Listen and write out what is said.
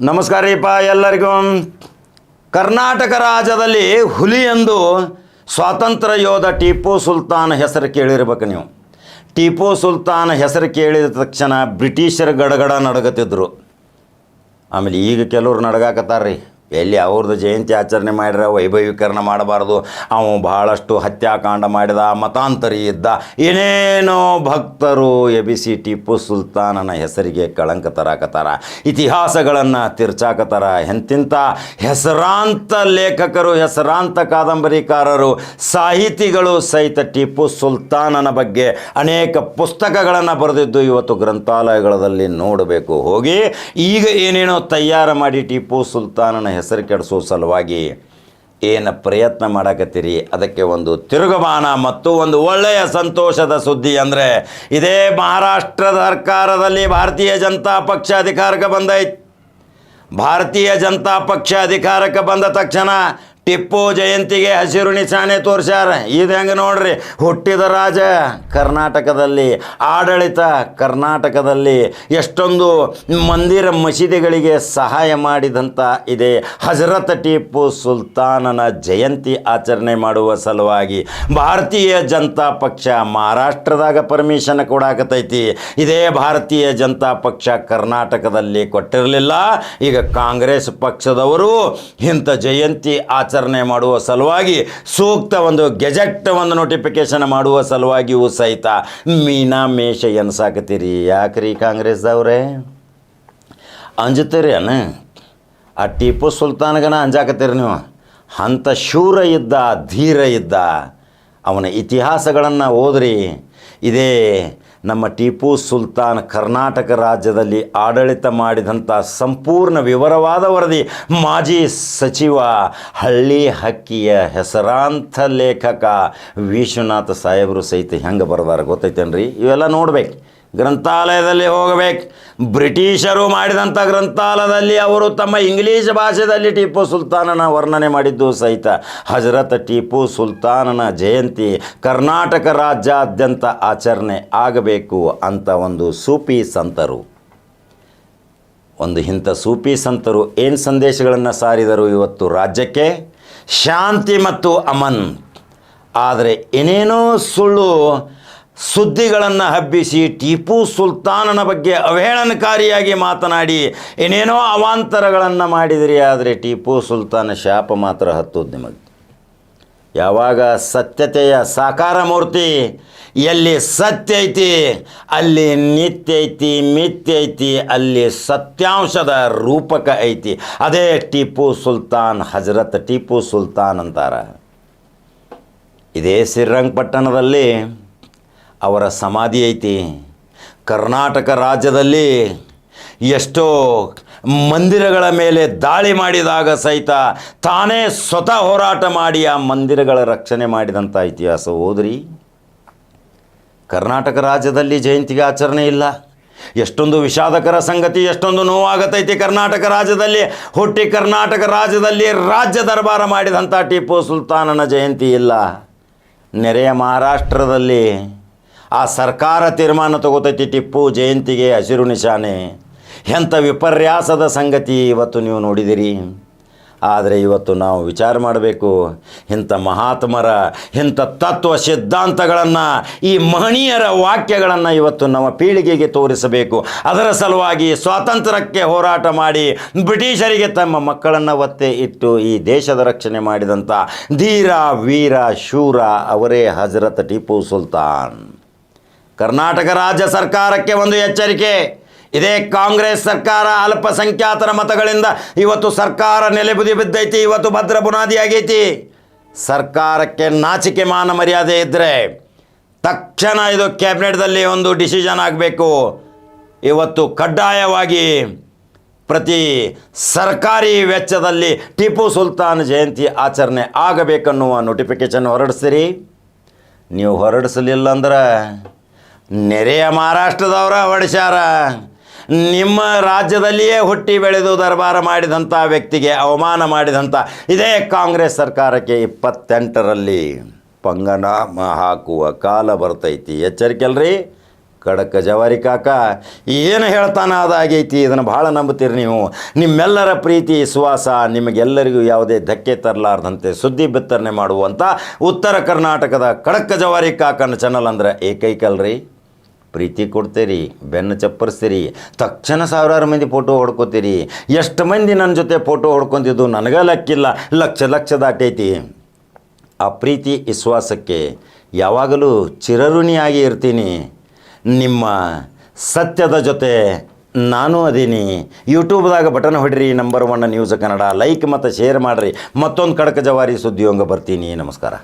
ನಮಸ್ಕಾರ ರೀಪ ಎಲ್ಲರಿಗೂ. ಕರ್ನಾಟಕ ರಾಜ್ಯದಲ್ಲಿ ಹುಲಿ ಎಂದು ಸ್ವಾತಂತ್ರ್ಯ ಯೋಧ ಟಿಪ್ಪು ಸುಲ್ತಾನ್ ಹೆಸರು ಕೇಳಿರ್ಬೇಕು ನೀವು. ಟಿಪ್ಪು ಸುಲ್ತಾನ್ ಹೆಸರು ಕೇಳಿದ ತಕ್ಷಣ ಬ್ರಿಟಿಷರ ಗಡಗಡ ನಡಗತ್ತಿದ್ರು ಆಮೇಲೆ ಈಗ ಕೆಲವ್ರು ನಡಗಾಕತ್ತಾರ್ರಿ. ಎಲ್ಲಿ ಅವ್ರದ್ದು ಜಯಂತಿ ಆಚರಣೆ ಮಾಡ್ಯಾರ ವೈಭವೀಕರಣ ಮಾಡಬಾರ್ದು. ಅವನು ಬಹಳಷ್ಟು ಹತ್ಯಾಕಾಂಡ ಮಾಡಿದ, ಮತಾಂತರಿ ಇದ್ದ. ಏನೇನೋ ಭಕ್ತರು ಎಬಿಸಿ ಟಿಪ್ಪು ಸುಲ್ತಾನನ ಹೆಸರಿಗೆ ಕಳಂಕ ತರಾಕತ್ತಾರ. ಇತಿಹಾಸಗಳನ್ನು ತಿರ್ಚಾಕತ್ತಾರ. ಎಂತಿಂಥ ಹೆಸರಾಂತ ಲೇಖಕರು, ಹೆಸರಾಂತ ಕಾದಂಬರಿಕಾರರು, ಸಾಹಿತಿಗಳು ಸಹಿತ ಟಿಪ್ಪು ಸುಲ್ತಾನನ ಬಗ್ಗೆ ಅನೇಕ ಪುಸ್ತಕಗಳನ್ನು ಬರೆದಿದ್ದು ಇವತ್ತು ಗ್ರಂಥಾಲಯಗಳಲ್ಲಿ ನೋಡಬೇಕು. ಹೋಗಿ ಈಗ ಏನೇನೋ ತಯಾರು ಮಾಡಿ ಟಿಪ್ಪು ಸುಲ್ತಾನನ ಹೆಸರು ಕೆಡಿಸೋ ಸಲುವಾಗಿ ಏನು ಪ್ರಯತ್ನ ಮಾಡಕತ್ತೀರಿ? ಅದಕ್ಕೆ ಒಂದು ತಿರುಗಮಾನ ಮತ್ತು ಒಂದು ಒಳ್ಳೆಯ ಸಂತೋಷದ ಸುದ್ದಿ ಅಂದರೆ ಇದೇ ಮಹಾರಾಷ್ಟ್ರ ಸರ್ಕಾರದಲ್ಲಿ ಭಾರತೀಯ ಜನತಾ ಪಕ್ಷ ಅಧಿಕಾರಕ್ಕೆ ಬಂದೈತೆ. ಭಾರತೀಯ ಜನತಾ ಪಕ್ಷ ಅಧಿಕಾರಕ್ಕೆ ಬಂದ ತಕ್ಷಣ ಟಿಪ್ಪು ಜಯಂತಿಗೆ ಹಸಿರು ನಿಶಾನೆ ತೋರ್ಸ್ಯಾರ. ಇದು ಹೆಂಗೆ ನೋಡ್ರಿ? ಹುಟ್ಟಿದ ರಾಜ ಕರ್ನಾಟಕದಲ್ಲಿ, ಆಡಳಿತ ಕರ್ನಾಟಕದಲ್ಲಿ ಎಷ್ಟೊಂದು ಮಂದಿರ ಮಸೀದಿಗಳಿಗೆ ಸಹಾಯ ಮಾಡಿದಂಥ ಇದೆ. ಹಜರತ್ ಟಿಪ್ಪು ಸುಲ್ತಾನನ ಜಯಂತಿ ಆಚರಣೆ ಮಾಡುವ ಸಲುವಾಗಿ ಭಾರತೀಯ ಜನತಾ ಪಕ್ಷ ಮಹಾರಾಷ್ಟ್ರದಾಗ ಪರ್ಮಿಷನ್ ಕೊಡಾಕತೈತಿ ಇದೇ ಭಾರತೀಯ ಜನತಾ ಪಕ್ಷ ಕರ್ನಾಟಕದಲ್ಲಿ ಕೊಟ್ಟಿರಲಿಲ್ಲ. ಈಗ ಕಾಂಗ್ರೆಸ್ ಪಕ್ಷದವರು ಇಂಥ ಜಯಂತಿ ಆಚರಣೆ ಮಾಡುವ ಸಲುವಾಗಿ ಸೂಕ್ತ ಒಂದು ಗೆಜೆಟ್ ಒಂದು ನೋಟಿಫಿಕೇಶನ್ ಮಾಡುವ ಸಲುವಾಗಿಯೂ ಸಹಿತ ಮೀನಾ ಮೇಷ ಎನ್ಸಾಕತ್ತೀರಿ. ಯಾಕ್ರಿ ಕಾಂಗ್ರೆಸ್ದವ್ರೆ? ಅಂಜುತ್ತೀರಿ ಅನ್ನ ಆ ಟಿಪ್ಪು ಸುಲ್ತಾನ್ಗನ ಅಂಜಾಕತ್ತೀರಿ ನೀವು? ಅಂಥ ಶೂರ ಇದ್ದ, ಧೀರ ಇದ್ದ, ಅವನ ಇತಿಹಾಸಗಳನ್ನು ಓದ್ರಿ. ಇದೇ ನಮ್ಮ ಟಿಪ್ಪು ಸುಲ್ತಾನ್ ಕರ್ನಾಟಕ ರಾಜ್ಯದಲ್ಲಿ ಆಡಳಿತ ಮಾಡಿದಂಥ ಸಂಪೂರ್ಣ ವಿವರವಾದ ವರದಿ ಮಾಜಿ ಸಚಿವ ಹಳ್ಳಿ ಹಕ್ಕಿಯ ಹೆಸರಾಂತ ಲೇಖಕ ವಿಶ್ವನಾಥ ಸಾಹೇಬರು ಸಹಿತ ಹೆಂಗೆ ಬರೆದಾರ ಗೊತ್ತೈತೇನ್ರಿ? ಇವೆಲ್ಲ ನೋಡ್ಬೇಕು. ಗ್ರಂಥಾಲಯದಲ್ಲಿ ಹೋಗಬೇಕು. ಬ್ರಿಟಿಷರು ಮಾಡಿದಂಥ ಗ್ರಂಥಾಲಯದಲ್ಲಿ ಅವರು ತಮ್ಮ ಇಂಗ್ಲೀಷ್ ಭಾಷೆಯಲ್ಲಿ ಟಿಪ್ಪು ಸುಲ್ತಾನನ ವರ್ಣನೆ ಮಾಡಿದ್ದು ಸಹಿತ. ಹಜರತ್ ಟಿಪ್ಪು ಸುಲ್ತಾನನ ಜಯಂತಿ ಕರ್ನಾಟಕ ರಾಜ್ಯಾದ್ಯಂತ ಆಚರಣೆ ಆಗಬೇಕು ಅಂತ ಒಂದು ಸೂಫಿ ಸಂತರು. ಒಂದು ಇಂಥ ಸೂಫಿ ಸಂತರು ಏನು ಸಂದೇಶಗಳನ್ನು ಸಾರಿದರು ಇವತ್ತು ರಾಜ್ಯಕ್ಕೆ? ಶಾಂತಿ ಮತ್ತು ಅಮನ್. ಆದರೆ ಏನೇನೋ ಸುಳ್ಳು ಸುದ್ದಿಗಳನ್ನು ಹಬ್ಬಿಸಿ ಟಿಪ್ಪು ಸುಲ್ತಾನನ ಬಗ್ಗೆ ಅವಹೇಳನಕಾರಿಯಾಗಿ ಮಾತನಾಡಿ, ಏನೇನೋ ಅವಾಂತರಗಳನ್ನು ಮಾಡಿದಿರಿ ಆದರೆ ಟಿಪ್ಪು ಸುಲ್ತಾನ ಶಾಪ ಮಾತ್ರ ಹತ್ತೋದು ನಿಮಗೆ. ಯಾವಾಗ ಸತ್ಯತೆಯ ಸಾಕಾರ ಮೂರ್ತಿ, ಎಲ್ಲಿ ಸತ್ಯ ಐತಿ, ಅಲ್ಲಿ ನಿತ್ಯ ಐತಿ, ಮಿಥ್ಯ ಐತಿ, ಅಲ್ಲಿ ಸತ್ಯಾಂಶದ ರೂಪಕ ಐತಿ. ಅದೇ ಟಿಪ್ಪು ಸುಲ್ತಾನ್ ಹಜರತ್ ಟಿಪ್ಪು ಸುಲ್ತಾನ್ ಅಂತಾರೆ. ಇದೇ ಶ್ರೀರಂಗಪಟ್ಟಣದಲ್ಲಿ ಅವರ ಸಮಾಧಿ ಐತಿ. ಕರ್ನಾಟಕ ರಾಜ್ಯದಲ್ಲಿ ಎಷ್ಟೋ ಮಂದಿರಗಳ ಮೇಲೆ ದಾಳಿ ಮಾಡಿದಾಗ ಸಹಿತ ತಾನೇ ಸ್ವತಃ ಹೋರಾಟ ಮಾಡಿ ಆ ಮಂದಿರಗಳ ರಕ್ಷಣೆ ಮಾಡಿದಂಥ ಇತಿಹಾಸ ಓದ್ರಿ ಕರ್ನಾಟಕ ರಾಜ್ಯದಲ್ಲಿ ಜಯಂತಿಗೆ ಆಚರಣೆ ಇಲ್ಲ. ಎಷ್ಟೊಂದು ವಿಷಾದಕರ ಸಂಗತಿ, ಎಷ್ಟೊಂದು ನೋವಾಗತೈತಿ ಕರ್ನಾಟಕ ರಾಜ್ಯದಲ್ಲಿ. ಹುಟ್ಟಿ ಕರ್ನಾಟಕ ರಾಜ್ಯದಲ್ಲಿ ರಾಜ್ಯ ದರ್ಬಾರ ಮಾಡಿದಂಥ ಟಿಪ್ಪು ಸುಲ್ತಾನನ ಜಯಂತಿ ಇಲ್ಲ. ನೆರೆಯ ಮಹಾರಾಷ್ಟ್ರದಲ್ಲಿ ಆ ಸರ್ಕಾರ ತೀರ್ಮಾನ ತಗೋತೈತಿ ಟಿಪ್ಪು ಜಯಂತಿಗೆ ಹಸಿರು ನಿಶಾನೆ. ಎಂಥ ವಿಪರ್ಯಾಸದ ಸಂಗತಿ ಇವತ್ತು ನೀವು ನೋಡಿದಿರಿ. ಆದರೆ ಇವತ್ತು ನಾವು ವಿಚಾರ ಮಾಡಬೇಕು. ಇಂಥ ಮಹಾತ್ಮರ, ಇಂಥ ತತ್ವ ಸಿದ್ಧಾಂತಗಳನ್ನು, ಈ ಮಹನೀಯರ ವಾಕ್ಯಗಳನ್ನು ಇವತ್ತು ನಮ್ಮ ಪೀಳಿಗೆಗೆ ತೋರಿಸಬೇಕು. ಅದರ ಸಲುವಾಗಿ ಸ್ವಾತಂತ್ರ್ಯಕ್ಕೆ ಹೋರಾಟ ಮಾಡಿ ಬ್ರಿಟಿಷರಿಗೆ ತಮ್ಮ ಮಕ್ಕಳನ್ನು ಒತ್ತೆ ಇಟ್ಟು ಈ ದೇಶದ ರಕ್ಷಣೆ ಮಾಡಿದಂಥ ಧೀರ, ವೀರ, ಶೂರ ಅವರೇ ಹಜರತ್ ಟಿಪ್ಪು ಸುಲ್ತಾನ್. ಕರ್ನಾಟಕ ರಾಜ್ಯ ಸರ್ಕಾರಕ್ಕೆ ಒಂದು ಎಚ್ಚರಿಕೆ. ಇದೇ ಕಾಂಗ್ರೆಸ್ ಸರ್ಕಾರ ಅಲ್ಪಸಂಖ್ಯಾತರ ಮತಗಳಿಂದ ಇವತ್ತು ಸರ್ಕಾರ ನೆಲೆಬುದಿ ಬಿದ್ದೈತಿ, ಇವತ್ತು ಭದ್ರ ಬುನಾದಿ ಆಗೈತಿ. ಸರ್ಕಾರಕ್ಕೆ ನಾಚಿಕೆ ಮಾನ ಮರ್ಯಾದೆ ಇದ್ದರೆ ತಕ್ಷಣ ಇದು ಕ್ಯಾಬಿನೆಟ್ದಲ್ಲಿ ಒಂದು ಡಿಸಿಷನ್ ಆಗಬೇಕು. ಇವತ್ತು ಕಡ್ಡಾಯವಾಗಿ ಪ್ರತಿ ಸರ್ಕಾರಿ ವೆಚ್ಚದಲ್ಲಿ ಟಿಪ್ಪು ಸುಲ್ತಾನ್ ಜಯಂತಿ ಆಚರಣೆ ಆಗಬೇಕನ್ನುವ ನೋಟಿಫಿಕೇಶನ್ ಹೊರಡಿಸ್ತೀರಿ. ನೀವು ಹೊರಡಿಸಲಿಲ್ಲ ಅಂದ್ರೆ ನೆರೆಯ ಮಹಾರಾಷ್ಟ್ರದವರ ಹೊಡೆಸ್ಯಾರ ನಿಮ್ಮ ರಾಜ್ಯದಲ್ಲಿಯೇ ಹುಟ್ಟಿ ಬೆಳೆದು ದರ್ಬಾರ ಮಾಡಿದಂಥ ವ್ಯಕ್ತಿಗೆ ಅವಮಾನ ಮಾಡಿದಂಥ ಇದೇ ಕಾಂಗ್ರೆಸ್ ಸರ್ಕಾರಕ್ಕೆ ಇಪ್ಪತ್ತೆಂಟರಲ್ಲಿ ಪಂಗನ ಹಾಕುವ ಕಾಲ ಬರ್ತೈತಿ. ಎಚ್ಚರಿಕೆ ಅಲ್ರಿ? ಖಡಕ್ ಜವಾರಿ ಕಾಕ, ಏನು ಹೇಳ್ತಾನ ಅದಾಗೈತಿ? ಇದನ್ನು ಭಾಳ ನಂಬುತ್ತೀರಿ ನೀವು. ನಿಮ್ಮೆಲ್ಲರ ಪ್ರೀತಿ, ವಿಶ್ವಾಸ ನಿಮಗೆಲ್ಲರಿಗೂ ಯಾವುದೇ ಧಕ್ಕೆ ತರಲಾರ್ದಂತೆ ಸುದ್ದಿ ಬಿತ್ತರಣೆ ಮಾಡುವಂಥ ಉತ್ತರ ಕರ್ನಾಟಕದ ಕಡಕ ಜವಾರಿ ಕಾಕನ ಚಾನಲ್ ಅಂದ್ರೆ ಏಕೈಕಲ್ರಿ? ಪ್ರೀತಿ ಕೊಡ್ತೀರಿ, ಬೆನ್ನು ಚಪ್ಪರಿಸ್ತೀರಿ, ತಕ್ಷಣ ಸಾವಿರಾರು ಮಂದಿ ಫೋಟೋ ಹೊಡ್ಕೋತೀರಿ. ಎಷ್ಟು ಮಂದಿ ನನ್ನ ಜೊತೆ ಫೋಟೋ ಹೊಡ್ಕೊಂತಿದ್ದು ನನಗೆ ಲೆಕ್ಕಿಲ್ಲ, ಲಕ್ಷ ಲಕ್ಷ ದಾಟೈತಿ. ಆ ಪ್ರೀತಿ ವಿಶ್ವಾಸಕ್ಕೆ ಯಾವಾಗಲೂ ಚಿರಋಣಿಯಾಗಿ ಇರ್ತೀನಿ. ನಿಮ್ಮ ಸತ್ಯದ ಜೊತೆ ನಾನು ಅದೀನಿ. ಯೂಟ್ಯೂಬ್ದಾಗ button ಹೊಡ್ರಿ number one news Kannada. Like ಮತ್ತು ಶೇರ್ ಮಾಡಿರಿ. ಮತ್ತೊಂದು ಕಡಕ ಜವಾರಿ ಸುದ್ದಿಯೊಂಗ ಬರ್ತೀನಿ. ನಮಸ್ಕಾರ.